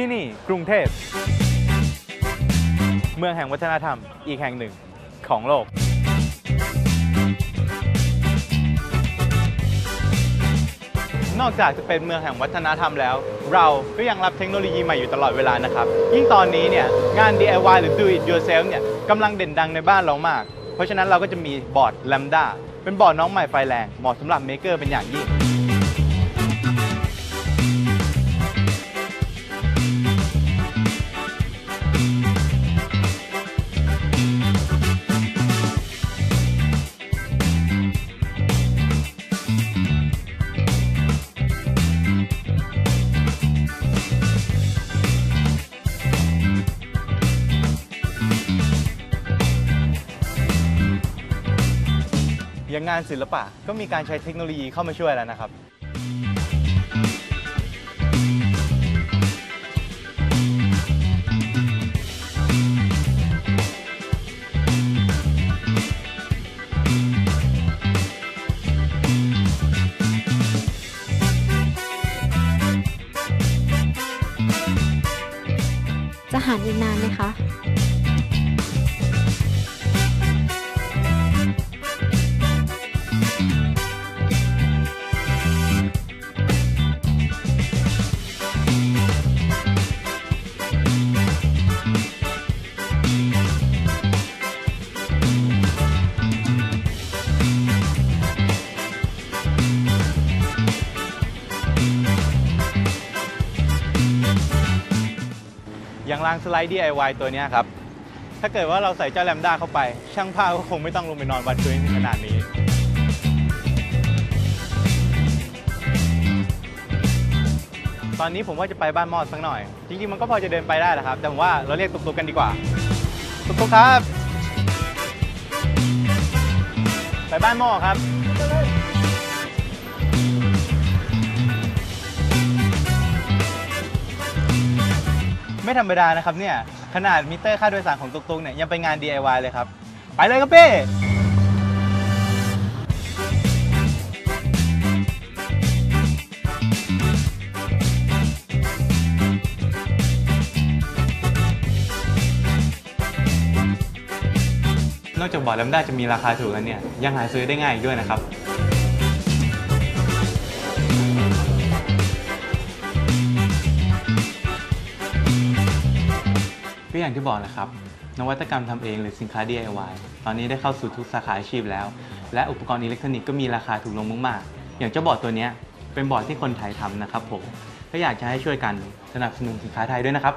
ที่นี่กรุงเทพ เมืองแห่งวัฒนธรรมอีกแห่งหนึ่งของโลกนอกจากจะเป็นเมืองแห่งวัฒนธรรมแล้ว เราก็ยังรับเทคโนโลยีใหม่อยู่ตลอดเวลานะครับ ยิ่งตอนนี้เนี่ยงาน DIY หรือ Do It Yourself เนี่ยกำลังเด่นดังในบ้านเรามาก เพราะฉะนั้นเราก็จะมีบอร์ด Lambda เป็นบอร์ดน้องใหม่ไฟแรง เหมาะสำหรับเมเกอร์เป็นอย่างยิ่ง อย่างงานศิลปะก็มีการใช้เทคโนโลยีเข้ามาช่วยแล้วนะครับ จะหันอีกนานไหมคะ อย่างรางสไลด์ DIY ตัวนี้ครับ ถ้าเกิดว่าเราใส่เจ้าแลมด้าเข้าไป ช่างภาพก็คงไม่ต้องลงไปนอนวัดพื้นขนาดนี้ ตอนนี้ผมว่าจะไปบ้านมอดสักหน่อย จริงๆ มันก็พอจะเดินไปได้แหละครับ แต่ผมว่าเราเรียกตุกๆกันดีกว่า ตุกๆครับ ไปบ้านมอครับ ไม่ธรรมดานะครับเนี่ย ขนาดมิเตอร์ค่าโดยสารของตุกๆเนี่ยยังไปงาน DIY เลยครับ ไปเลยครับพี่นอกจากบอร์ดแลมด้าจะมีราคาถูกแล้วเนี่ยยังหาซื้อได้ง่ายอีกด้วยนะครับ อย่างที่บอกนะครับ นวัตกรรมทำเองหรือสินค้า DIY ตอนนี้ได้เข้าสู่ทุกสาขาอาชีพแล้ว และอุปกรณ์อิเล็กทรอนิกส์ก็มีราคาถูกลงมากๆอย่างเจ้าบอร์ดตัวนี้เป็นบอร์ดที่คนไทยทำนะครับผมก็อยากจะให้ช่วยกันสนับสนุนสินค้าไทยด้วยนะครับ